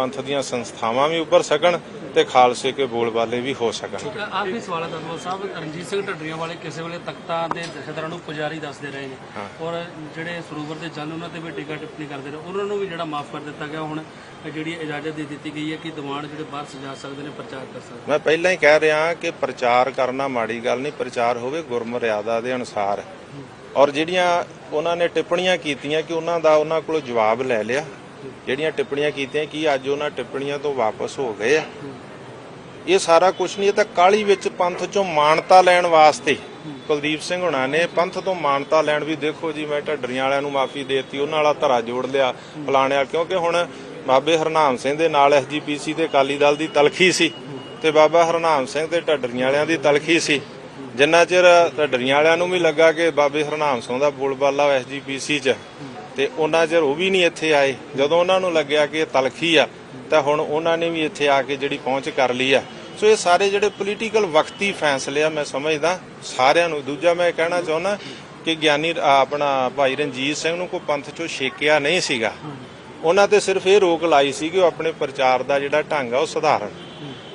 ਪੰਥ ਦੀਆਂ ਸੰਸਥਾਵਾਂ ਵੀ ਉੱਭਰ ਸਕਣ ਤੇ ਖਾਲਸੇ ਕੇ ਬੋਲਬਾਲੇ ਵੀ ਹੋ ਸਕਣ। ਆਖਰੀ ਸਵਾਲ ਹੈ ਦਸਵਾਲ ਸਾਹਿਬ ਰਣਜੀਤ ਸਿੰਘ ਢੱਡਰੀਆਂ ਵਾਲੇ ਕਿਸੇ ਵੇਲੇ ਤਖਤਾਂ ਦੇ ਜਥੇਦਾਰਾਂ ਨੂੰ ਪੁਜਾਰੀ ਦੱਸਦੇ ਰਹੇ ਨੇ। ਔਰ ਜਿਹੜੇ ਸਰੂਵਰ ਦੇ ਜਨ ਉਹਨਾਂ ਤੇ ਵੀ ਟਿਕਾ ਟਿੱਪਣੀ ਕਰਦੇ ਨੇ। ਉਹਨਾਂ ਨੂੰ ਵੀ ਜਿਹੜਾ ਮਾਫ ਕਰ ਦਿੱਤਾ ਗਿਆ। ਹੁਣ ਜਿਹੜੀ ਇਜਾਜ਼ਤ ਦੇ ਦਿੱਤੀ ਗਈ ਹੈ ਕਿ ਦੀਵਾਨ ਜਿਹੜੇ ਬਾਹਰ ਸਜਾ ਸਕਦੇ ਨੇ ਪ੍ਰਚਾਰ ਕਰ ਸਕਦੇ ਮੈਂ ਪਹਿਲਾਂ ਹੀ ਕਹਿ ਰਿਹਾ ਕਿ ਪ੍ਰਚਾਰ ਕਰਨਾ ਮਾੜੀ ਗੱਲ ਨਹੀਂ। ਪ੍ਰਚਾਰ ਹੋਵੇ ਗੁਰਮਰਿਆਦਾ ਦੇ ਅਨੁਸਾਰ। ਔਰ ਜਿਹੜੀਆਂ ਉਹਨਾਂ ਨੇ ਟਿੱਪਣੀਆਂ ਕੀਤੀਆਂ ਕਿ ਉਹਨਾਂ ਦਾ ਉਹਨਾਂ ਕੋਲੋਂ ਜਵਾਬ ਲੈ ਲਿਆ। ਜਿਹੜੀਆਂ ਟਿੱਪਣੀਆਂ ਕੀਤੀਆਂ ਕੀ ਅੱਜ ਉਹਨਾਂ ਟਿੱਪਣੀਆਂ ਤੋਂ ਵਾਪਸ ਹੋ ਗਏ ਆ। ਇਹ ਸਾਰਾ ਕੁਝ ਨਹੀਂ, ਇਹ ਤਾਂ ਕਾਲੀ ਵਿੱਚ ਪੰਥ ਚੋਂ ਮਾਨਤਾ ਲੈਣ ਵਾਸਤੇ ਕੁਲਦੀਪ ਸਿੰਘ ਹੁਣਾਂ ਨੇ ਪੰਥ ਤੋਂ ਮਾਨਤਾ ਲੈਣ ਵੀ ਦੇਖੋ ਜੀ, ਮੈਂ ਢੱਡਰੀਆਂ ਵਾਲਿਆਂ ਨੂੰ ਮਾਫੀ ਦੇਤੀ, ਉਹਨਾਂ ਵਾਲਾ ਧਰਾ ਜੋੜ ਲਿਆ ਫਲਾਣਿਆ, ਕਿਉਂਕਿ ਹੁਣ ਬਾਬੇ ਹਰਨਾਮ ਸਿੰਘ ਦੇ ਨਾਲ ਐਸਜੀਪੀਸੀ ਤੇ ਅਕਾਲੀ ਦਲ ਦੀ ਤਲਖੀ ਸੀ ਤੇ ਬਾਬਾ ਹਰਨਾਮ ਸਿੰਘ ਤੇ ਢੱਡਰੀਆਂ ਵਾਲਿਆਂ ਦੀ ਤਲਖੀ ਸੀ। ਜਿੰਨਾ ਚਿਰ ਢੱਡਰੀਆਂ ਵਾਲਿਆਂ ਨੂੰ ਵੀ ਲੱਗਾ ਕਿ ਬਾਬੇ ਹਰਨਾਮ ਸਿੰਘ ਦਾ ਬੋਲਬਾਲਾ ਐਸਜੀਪੀਸੀ 'ਚ ਤੇ ਉਹਨਾਂ ਚਿਰ ਉਹ ਵੀ ਨਹੀਂ ਇੱਥੇ ਆਏ। ਜਦੋਂ ਉਹਨਾਂ ਨੂੰ ਲੱਗਿਆ ਕਿ ਇਹ ਤਲਖੀ ਆ ਤਾਂ ਹੁਣ ਉਹਨਾਂ ਨੇ ਵੀ ਇੱਥੇ ਆ ਕੇ ਜਿਹੜੀ ਪਹੁੰਚ ਕਰ ਲਈ ਆ। ਸੋ ਇਹ ਸਾਰੇ ਜਿਹੜੇ ਪੋਲੀਟੀਕਲ ਵਕਤੀ ਫੈਸਲੇ ਆ ਮੈਂ ਸਮਝਦਾ ਸਾਰਿਆਂ ਨੂੰ। ਦੂਜਾ ਮੈਂ ਕਹਿਣਾ ਚਾਹੁੰਦਾ ਕਿ ਗਿਆਨੀ ਆਪਣਾ ਭਾਈ ਰਣਜੀਤ ਸਿੰਘ ਨੂੰ ਕੋਈ ਪੰਥ ਚੋਂ ਛੇਕਿਆ ਨਹੀਂ ਸੀਗਾ। ਉਹਨਾਂ ਤੇ ਸਿਰਫ ਇਹ ਰੋਕ ਲਾਈ ਸੀ ਕਿ ਉਹ ਆਪਣੇ ਪ੍ਰਚਾਰ ਦਾ ਜਿਹੜਾ ਢੰਗ ਆ ਉਹ ਸੁਧਾਰਨ।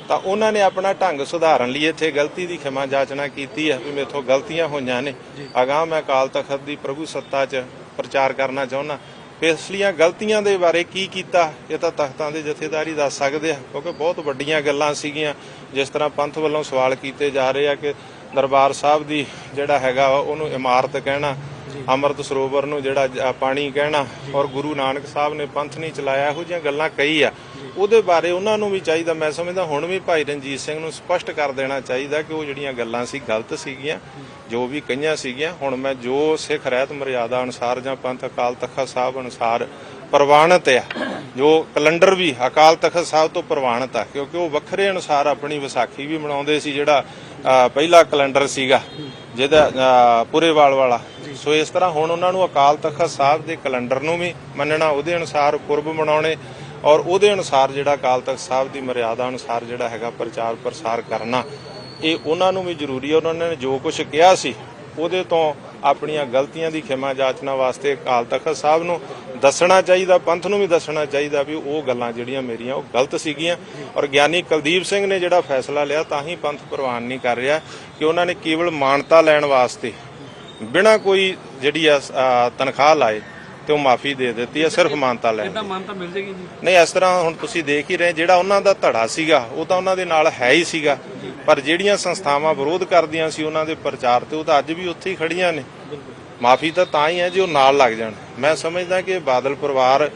ਤਾਂ ਉਹਨਾਂ ਨੇ ਆਪਣਾ ਢੰਗ ਸੁਧਾਰਨ ਲਈ ਇੱਥੇ ਗਲਤੀ ਦੀ ਖਿਮਾ ਜਾਚਨਾ ਕੀਤੀ ਹੈ ਵੀ ਮੇਥੋਂ ਗਲਤੀਆਂ ਹੋਈਆਂ ਨੇ। ਅਗਾਂਹ ਮੈਂ ਅਕਾਲ ਤਖਤ ਦੀ ਪ੍ਰਭੂ ਸੱਤਾ 'ਚ ਪ੍ਰਚਾਰ ਕਰਨਾ ਚਾਹੁੰਦਾ ਪਿਛਲੀਆਂ ਗਲਤੀਆਂ ਦੇ ਬਾਰੇ ਕੀ ਕੀਤਾ ਇਹ ਤਾਂ ਤਖਤਾਂ ਦੇ ਜਥੇਦਾਰੀ ਦੱਸ ਸਕਦੇ ਆ ਕਿਉਂਕਿ ਬਹੁਤ ਵੱਡੀਆਂ ਗੱਲਾਂ ਸੀਗੀਆਂ ਜਿਸ ਤਰ੍ਹਾਂ ਪੰਥ ਵੱਲੋਂ ਸਵਾਲ ਕੀਤੇ ਜਾ ਰਹੇ ਆ ਕਿ ਦਰਬਾਰ ਸਾਹਿਬ ਦੀ ਜਿਹੜਾ ਹੈਗਾ ਵਾ, ਉਹਨੂੰ ਇਮਾਰਤ ਕਹਿਣਾ ਅੰਮ੍ਰਿਤ ਸਰੋਵਰ ਨੂੰ ਜਿਹੜਾ ਪਾਣੀ ਕਹਿਣਾ ਔਰ ਗੁਰੂ ਨਾਨਕ ਸਾਹਿਬ ਨੇ ਪੰਥ ਨਹੀਂ ਚਲਾਇਆ ਇਹੋ ਜਿਹੀਆਂ ਗੱਲਾਂ ਕਈ ਆ। ਉਹਦੇ ਬਾਰੇ ਉਹਨਾਂ ਨੂੰ ਵੀ ਚਾਹੀਦਾ ਮੈਂ ਸਮਝਦਾ ਹੁਣ ਵੀ ਭਾਈ ਰਣਜੀਤ ਸਿੰਘ ਨੂੰ ਸਪਸ਼ਟ ਕਰ ਦੇਣਾ ਚਾਹੀਦਾ ਕਿ ਉਹ ਜਿਹੜੀਆਂ ਗੱਲਾਂ ਸੀ ਗਲਤ ਸੀਗੀਆਂ ਜੋ ਵੀ ਕਈਆਂ ਸੀਗੀਆਂ। ਹੁਣ ਮੈਂ ਜੋ ਸਿੱਖ ਰਹਿਤ ਮਰਿਆਦਾ ਅਨੁਸਾਰ ਜਾਂ ਪੰਥ ਅਕਾਲ ਤਖਤ ਸਾਹਿਬ ਅਨੁਸਾਰ ਪ੍ਰਵਾਨਿਤ ਆ ਜੋ ਕੈਲੰਡਰ ਵੀ ਅਕਾਲ ਤਖਤ ਸਾਹਿਬ ਤੋਂ ਪ੍ਰਵਾਨਿਤ ਆ ਕਿਉਂਕਿ ਉਹ ਵੱਖਰੇ ਅਨੁਸਾਰ ਆਪਣੀ ਵਿਸਾਖੀ ਵੀ ਮਨਾਉਂਦੇ ਸੀ ਜਿਹੜਾ ਪਹਿਲਾ ਕੈਲੰਡਰ ਸੀਗਾ ਜਿਹਦਾ ਪੁਰੇਵਾਲ ਵਾਲਾ। ਸੋ ਇਸ ਤਰ੍ਹਾਂ ਹੁਣ ਉਹਨਾਂ ਨੂੰ ਅਕਾਲ ਤਖਤ ਸਾਹਿਬ ਦੇ ਕੈਲੰਡਰ ਨੂੰ ਵੀ ਮੰਨਣਾ, ਉਹਦੇ ਅਨੁਸਾਰ ਪੁਰਬ ਮਨਾਉਣੇ ਔਰ ਉਹਦੇ ਅਨੁਸਾਰ ਜਿਹੜਾ ਅਕਾਲ ਤਖਤ ਸਾਹਿਬ ਦੀ ਮਰਿਆਦਾ ਅਨੁਸਾਰ ਜਿਹੜਾ ਹੈਗਾ ਪ੍ਰਚਾਰ ਪ੍ਰਸਾਰ ਕਰਨਾ, ਇਹ ਉਹਨਾਂ ਨੂੰ ਵੀ ਜ਼ਰੂਰੀ ਹੈ। ਉਹਨਾਂ ਨੇ ਜੋ ਕੁਝ ਕਿਹਾ ਸੀ, ਉਹਦੇ ਤੋਂ ਆਪਣੀਆਂ ਗਲਤੀਆਂ ਦੀ ਖਿਮਾ ਜਾਚਨਾ ਵਾਸਤੇ ਅਕਾਲ ਤਖਤ ਸਾਹਿਬ ਨੂੰ ਦੱਸਣਾ ਚਾਹੀਦਾ, ਪੰਥ ਨੂੰ ਵੀ ਦੱਸਣਾ ਚਾਹੀਦਾ ਵੀ ਉਹ ਗੱਲਾਂ ਜਿਹੜੀਆਂ ਮੇਰੀਆਂ, ਉਹ ਗਲਤ ਸੀਗੀਆਂ। ਔਰ ਗਿਆਨੀ ਕੁਲਦੀਪ ਸਿੰਘ ਨੇ ਜਿਹੜਾ ਫੈਸਲਾ ਲਿਆ, ਤਾਂ ਹੀ ਪੰਥ ਪ੍ਰਵਾਨ ਨਹੀਂ ਕਰ ਰਿਹਾ ਕਿ ਉਹਨਾਂ ਨੇ ਕੇਵਲ ਮਾਨਤਾ ਲੈਣ ਵਾਸਤੇ ਬਿਨਾਂ ਕੋਈ ਜਿਹੜੀ ਆ ਆ, ਤਨਖਾਹ ਲਾਏ ਤੇ ਉਹ ਮਾਫੀ ਦੇ ਦਿੱਤੀ ਹੈ ਸਿਰਫ ਮਾਨਤਾ ਲੈਣ ਇਦਾਂ ਮਾਨਤਾ ਮਿਲ ਜੇਗੀ ਜੀ? ਨਹੀਂ ਇਸ ਤਰ੍ਹਾਂ ਹੁਣ ਤੁਸੀਂ ਦੇਖ ਹੀ ਰਹੇ ਜਿਹੜਾ ਉਹਨਾਂ ਦਾ ਧੜਾ ਸੀਗਾ ਉਹ ਤਾਂ ਉਹਨਾਂ ਦੇ ਨਾਲ ਹੈ ਹੀ ਸੀਗਾ। ਪਰ ਜਿਹੜੀਆਂ ਸੰਸਥਾਵਾਂ ਵਿਰੋਧ ਕਰਦੀਆਂ ਸੀ ਉਹਨਾਂ ਦੇ ਪ੍ਰਚਾਰ ਤੇ ਉਹ ਤਾਂ ਅੱਜ ਵੀ ਉੱਥੇ ਹੀ ਖੜੀਆਂ ਨੇ। ਮਾਫੀ ਤਾਂ ਤਾਂ ਹੀ ਹੈ ਜੇ ਉਹ ਨਾਲ ਲੱਗ ਜਾਣ। ਮੈਂ ਸਮਝਦਾ ਕਿ ਬਾਦਲ ਪਰਿਵਾਰ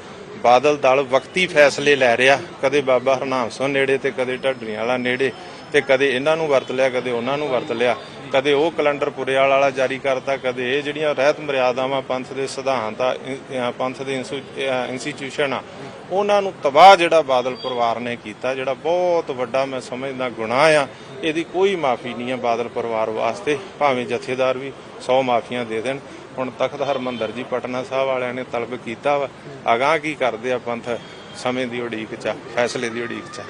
ਬਾਦਲ ਦਲ ਵਕਤੀ ਫੈਸਲੇ ਲੈ ਰਿਹਾ ਕਦੇ ਬਾਬਾ ਹਰਨਾਮ ਸਿੰਘ ਨੇੜੇ ਤੇ ਕਦੇ ਢੱਡਰੀਆਂ ਵਾਲਾ ਨੇੜੇ। ਤੇ ਕਦੇ ਇਹਨਾਂ ਨੂੰ ਵਰਤ ਲਿਆ, ਕਦੇ ਉਹਨਾਂ ਨੂੰ ਵਰਤ ਲਿਆ। ਕਦੇ ਉਹ ਕੈਲੰਡਰ ਪੁਰਿਆਲ ਵਾਲਾ ਜਾਰੀ ਕਰਤਾ, ਕਦੇ ਇਹ ਜਿਹੜੀਆਂ ਰਹਿਤ ਮਰਿਆਦਾਵਾਂ ਪੰਥ ਦੇ ਸਿਧਾਂਤ ਆ ਪੰਥ ਦੇ ਇੰਸੂ- ਇੰਸਟੀਟਿਊਸ਼ਨ ਆ, ਉਹਨਾਂ ਨੂੰ ਤਬਾਹ ਜਿਹੜਾ ਬਾਦਲ ਪਰਿਵਾਰ ਨੇ ਕੀਤਾ, ਜਿਹੜਾ ਬਹੁਤ ਵੱਡਾ ਮੈਂ ਸਮਝਦਾ ਗੁਨਾਹ ਆ, ਇਹਦੀ ਕੋਈ ਮਾਫੀ ਨਹੀਂ ਆ ਬਾਦਲ ਪਰਿਵਾਰ ਵਾਸਤੇ, ਭਾਵੇਂ ਜਥੇਦਾਰ ਵੀ 100 ਮਾਫੀਆਂ ਦੇ ਦੇਣ। ਹੁਣ ਤਖਤ ਹਰਮੰਦਰ ਜੀ, ਪਟਨਾ ਸਾਹਿਬ ਵਾਲਿਆਂ ਨੇ ਤਲਬ ਕੀਤਾ ਵਾ, ਅਗਾਹ ਕੀ ਕਰਦੇ ਆ ਪੰਥ? ਸਮੇਂ ਦੀ ਉਡੀਕ ਚ ਫੈਸਲੇ ਦੀ ਉਡੀਕ ਚ ਆ।